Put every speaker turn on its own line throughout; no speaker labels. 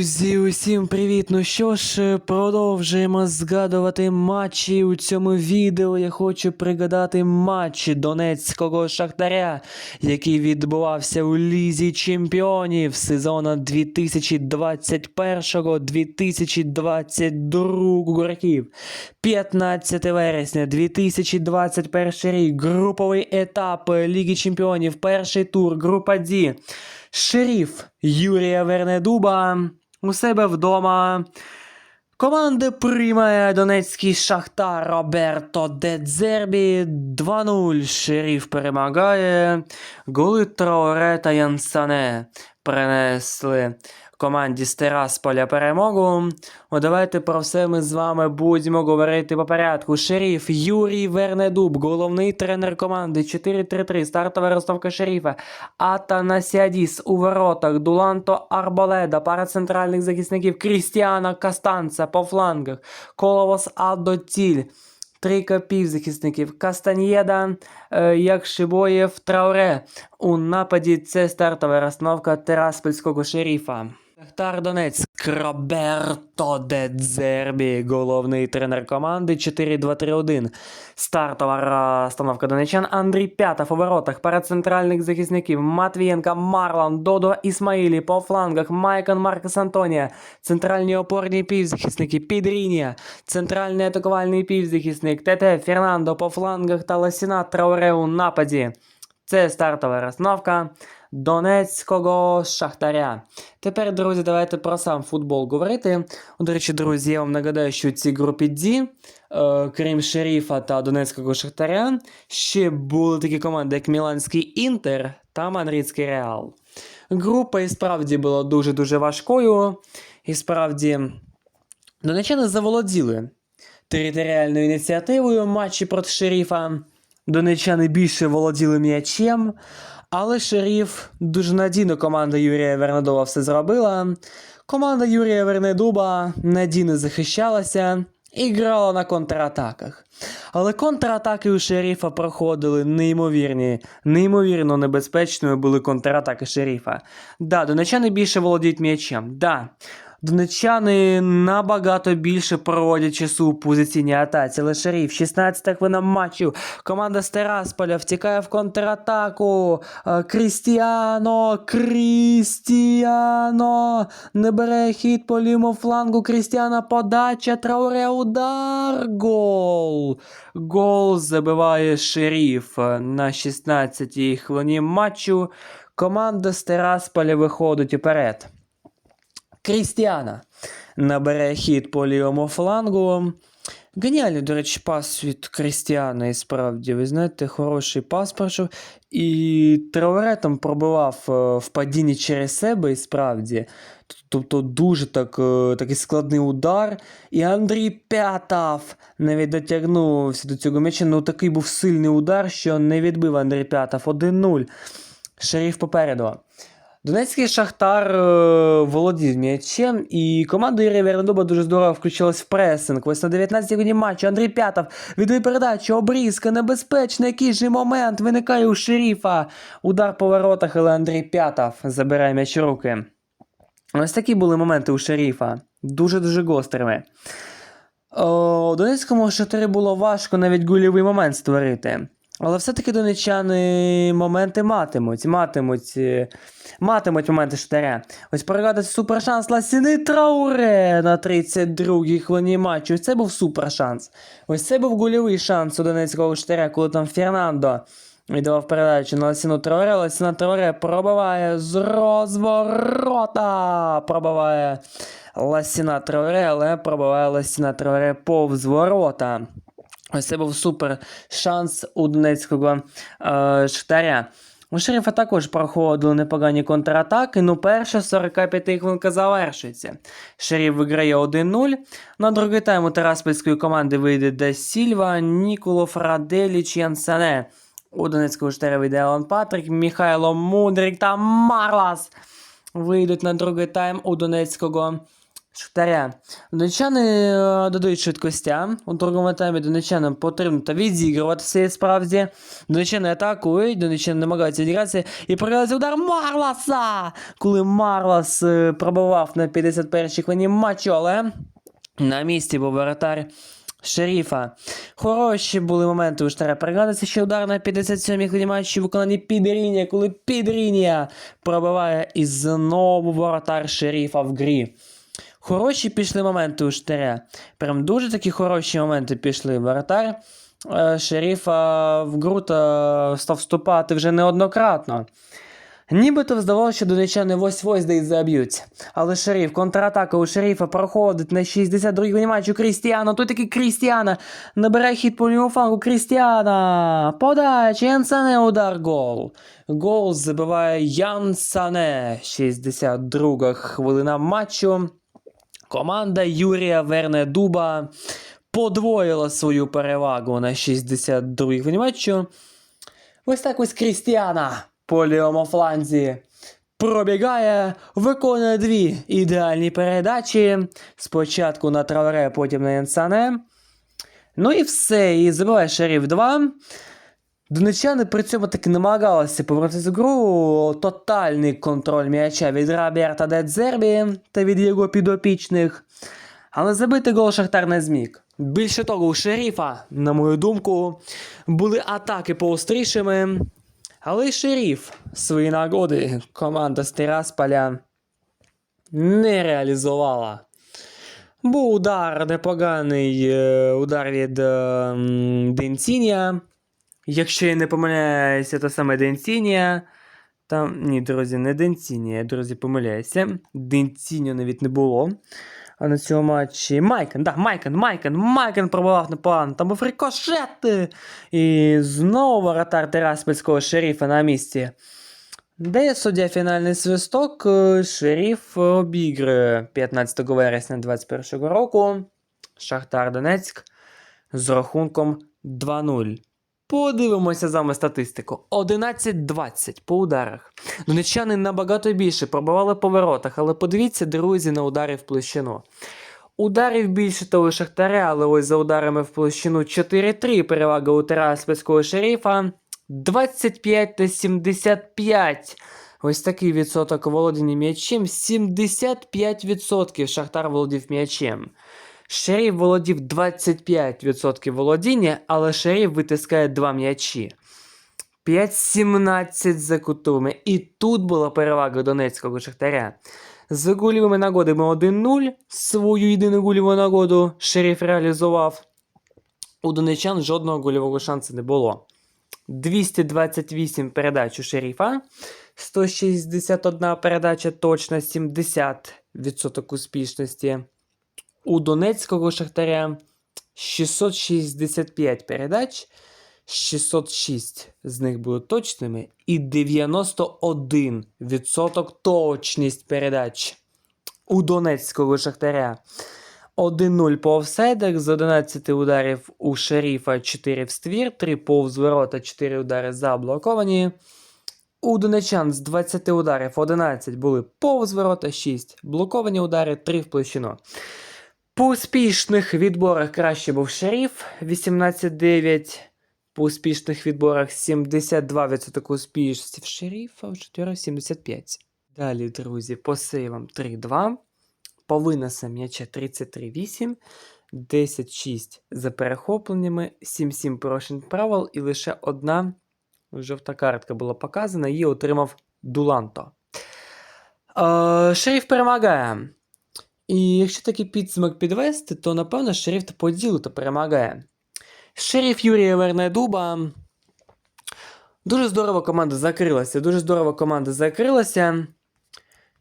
Друзі, усім привіт! Ну що ж, продовжуємо згадувати матчі. У цьому відео я хочу пригадати матч Донецького Шахтаря, який відбувався у Лізі Чемпіонів сезону 2021-2022 років. 15 вересня 2021 рік. Груповий етап Ліги Чемпіонів. Перший тур, група Ді. Шеріф Юрія Вернедуба у себе вдома. Команда приймає Донецький Шахтар Роберто Дедзербі 2-0. Шеріф перемагає. Голи Траоре та Янсане принесли команді з Терасполя перемогу. О, давайте про все ми з вами будемо говорити по порядку. Шеріф Юрій Вернедуб, головний тренер команди 4-3-3, стартова розставка шеріфа. Атанасіадіс у воротах, Дуланто Арболеда, пара центральних захисників Крістіана Кастанца по флангах, Коловос Адотіль. Трійка півзахисників Кастаньєда, е, Якшибоєв, Трауре. У нападі це стартова розстановка Тераспольського шеріфа. Шахтар Донецьк, Роберто Дедзербі, головний тренер команди 4-2-3-1. Стартова розстановка донечан. Андрій у воротах, пара центральних захисників Матвієнка, Марлан, Додо Ісмаїлі. По флангах, Майкон Маркос Антонія, центральні опорні півзахисники Підрінія, центральний атакувальний півзахисник ТТ Фернандо. По флангах та Ласіна Трауре у нападі. Це стартова розстановка Донецького Шахтаря. Тепер, друзі, давайте про сам футбол говорити. До речі, друзі, я вам нагадаю, що в цій групі D, е, крім Шеріфа та Донецького Шахтаря, ще були такі команди, як Міланський Інтер та Мадридський Реал. Група і справді була дуже-дуже важкою. І справді донечани заволоділи територіальною ініціативою матчі проти Шеріфа. Донечани більше володіли м'ячем, але Шеріф дуже надійно команда Юрія Вернедуба все зробила. Команда Юрія Вернедуба надійно захищалася і грала на контратаках. Але контратаки у Шеріфа проходили неймовірні, неймовірно небезпечною були контратаки Шеріфа. Да, донечани більше володіють м'ячем. Да. Донечани набагато більше проводять часу у позиційній атаці. Але Шеріф, 16 хвилина матчу. Команда з Терасполя втікає в контратаку. Е, Крістіано, Крістіано. Не бере хід по лівому флангу. Крістіана подача. Трауре удар. Гол. Гол забиває Шеріф на 16-й хвилині матчу. Команда з Терасполя виходить уперед. Крістіана набере хід по лівому флангу. Геніальний, до речі, пас від Крістіана, і справді, ви знаєте, хороший пас пройшов. І Трауре там пробивав е, в падінні через себе, і справді. Тобто дуже так, е, такий складний удар. І Андрій П'ятав навіть дотягнувся до цього м'яча. Ну такий був сильний удар, що не відбив Андрій П'ятав. 1-0. Шеріф попереду. Донецький Шахтар е, володів м'ячем, і команда Юрія Вернедуба дуже здорово включилась в пресинг. Ось на 19-й годині матчу Андрій П'ятов віддає передачу, обрізка, небезпечна, який же момент виникає у шеріфа. Удар по воротах, але Андрій П'ятов забирає м'яч у руки. Ось такі були моменти у шеріфа. Дуже-дуже гострими. О, Донецькому Шахтарі було важко навіть гульовий момент створити. Але все-таки донечани моменти матимуть, матимуть, е, матимуть моменти Шахтаря. Ось перегадати супершанс Ласіни Трауре на 32-й хвилині матчу. Ось це був супершанс. Ось це був гольовий шанс у Донецького Шахтаря, коли там Фернандо віддавав передачу на Ласіну Трауре. Ласіна Трауре пробиває з розворота. Пробиває Ласіна Трауре, але пробиває Ласіна Трауре повз ворота. Ось це був супер шанс у Донецького е, Шахтаря. У Шерифа також проходили непогані контратаки, ну перша 45 хвилинка завершується. Шериф виграє 1-0. На другий тайм у Тераспільської команди вийде Де Сільва, Ніколо Фраделіч, Янсане. У Донецького Шахтаря вийде Алан Патрик, Михайло Мудрик та Марлас. Вийдуть на другий тайм у Донецького Шахтаря. Донечани е, додають швидкостя. У другому таймі донечанам потрібно та відзігруватися і справді. Донечани атакують, донечани намагаються відігратися і програється удар Марласа! Коли Марлас е, пробивав на 51-й хвилині матчу, але на місці був воротар Шеріфа. Хороші були моменти у Штара. Пригадується ще удар на 57-й хвилині матчу виконаний Підріння, коли Підріння пробиває і знову воротар Шеріфа в грі. Хороші пішли моменти у Штаря. Прям дуже такі хороші моменти пішли. Воротар е, Шеріфа в гру та став вступати вже неоднократно. Нібито здавалося, що донечани ось-ось де й заб'ють. Але шериф, контратака у шерифа проходить на 62-й матчу Крістіана. Тут такий Крістіана набирає хід по лівому флангу Крістіана. Подача, Янсане удар гол. Гол забиває Янсане. 62 га хвилина матчу. Команда Юрія Вернедуба подвоїла свою перевагу на 62-й хвилині матчу. Ось так ось Крістіана по лівому фланзі пробігає, виконує дві ідеальні передачі. Спочатку на Травере, потім на Янсане. Ну і все. І забиває Шеріф 2. Донечани при цьому таки намагалися повернутися в гру. Тотальний контроль м'яча від Роберта Дедзербі та від його підопічних. Але забити гол Шахтар не зміг. Більше того, у Шеріфа, на мою думку, були атаки поострішими. Але й шеріф свої нагоди команда з Тирасполя не реалізувала. Був удар непоганий е, удар від е, м, Денцінія. Якщо я не помиляюся, то саме Денцінія. Там, ні, друзі, не Денцінія, друзі, помиляюся. Денцінія навіть не було. А на цьому матчі Майкен, да, Майкен, Майкен, Майкен пробував непогано. Там був рикошет. І знову воротар Тераспільського шерифа на місці. Де суддя фінальний свисток, шериф обігрує 15 вересня 2021 року. Шахтар Донецьк з рахунком 2-0. Подивимося з вами статистику. 11-20 по ударах. Донеччани набагато більше пробивали по воротах, але подивіться, друзі, на удари в площину. Ударів більше того Шахтаря, але ось за ударами в площину 4-3 перевага у Тераспільського шерифа. 25 та 75. Ось такий відсоток володіння м'ячем. 75% Шахтар володів м'ячем. Шеріф володів 25% володіння, але Шеріф витискає два м'ячі. 5-17 за кутовими. І тут була перевага Донецького Шахтаря. З гольовими нагодами 1-0. Свою єдину гольову нагоду Шеріф реалізував. У донечан жодного гольового шансу не було. 228 передач у шерифа, 161 передача точна, 70% успішності. У Донецького Шахтаря 665 передач, 606 з них були точними, і 91% точність передач у Донецького Шахтаря. 1-0 по офсайдах, з 11 ударів у шерифа 4 в ствір, 3 повз ворота, 4 удари заблоковані. У донечан з 20 ударів 11 були повз ворота, 6 блоковані удари, 3 в площину. По успішних відборах краще був шериф 18-9. По успішних відборах 72% успішності в шерифа, у 4 75. Далі, друзі, по сейвам 3-2. По виносам м'яча 33-8, 10-6 за перехопленнями, 7-7 порушень правил і лише одна жовта картка була показана, її отримав Дуланто. Е, шериф перемагає. І якщо такий підсумок підвести, то напевно шериф по ділу то перемагає. Шериф Юрія Вернедуба. Дуже здорово команда закрилася. Дуже здорово команда закрилася.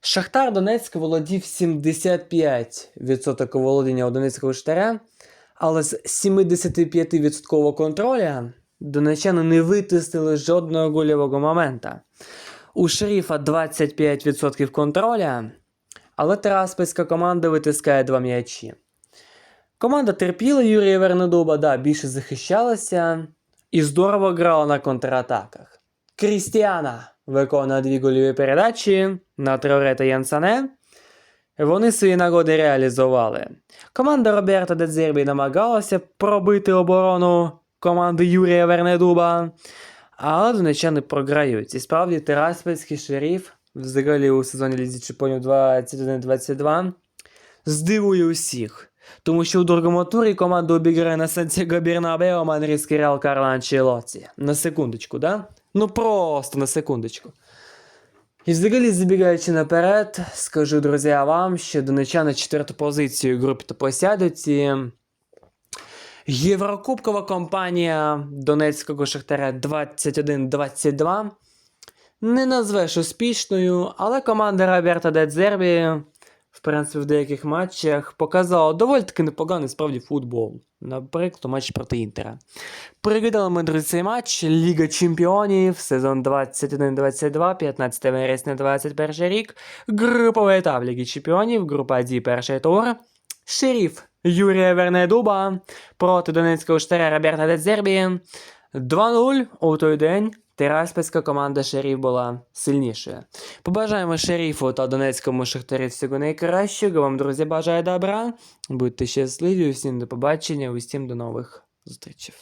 Шахтар Донецьк володів 75% володіння у Донецького штаря, але з 75% контроля донечани не витиснили жодного гольового момента. У шерифа 25% контроля, але Тераспільська команда витискає два м'ячі. Команда терпіла Юрія Вернедуба, да, більше захищалася і здорово грала на контратаках. Крістіана виконує дві гольові передачі на Траоре та Янсане. Вони свої нагоди реалізували. Команда Роберта Дедзербі намагалася пробити оборону команди Юрія Вернедуба, але донечани програють. І справді Тераспільський шериф взагалі у сезоні Лізі Чемпіонів 21-22 здивує усіх. Тому що у другому турі команда обіграє на Сантьяго Бірнабео Манрійський Реал Карло Анчелоті. На секундочку, да? Ну просто на секундочку. І взагалі, забігаючи наперед, скажу, друзі, вам, що донечани четверту позицію групі то посядуть. І Єврокубкова компанія Донецького Шахтаря 21-22 не назвеш успішною, але команда Роберта Дедзербі, в принципі, в деяких матчах показала доволі таки непоганий справді футбол. Наприклад, у матчі проти Інтера. Пригадали ми, друзі, цей матч Ліга Чемпіонів, сезон 21-22, 15 вересня 21 рік. Груповий етап Ліги Чемпіонів, група D, перший тур. Шеріф Юрія Вернедуба проти Донецького штаря Роберта Дедзербі. 2-0 у той день. Тираспільська команда Шеріф була сильнішою. Побажаємо Шеріфу та Донецькому Шахтарі всього найкращого. Вам, друзі, бажаю добра. Будьте щасливі, усім до побачення, усім до нових зустрічей.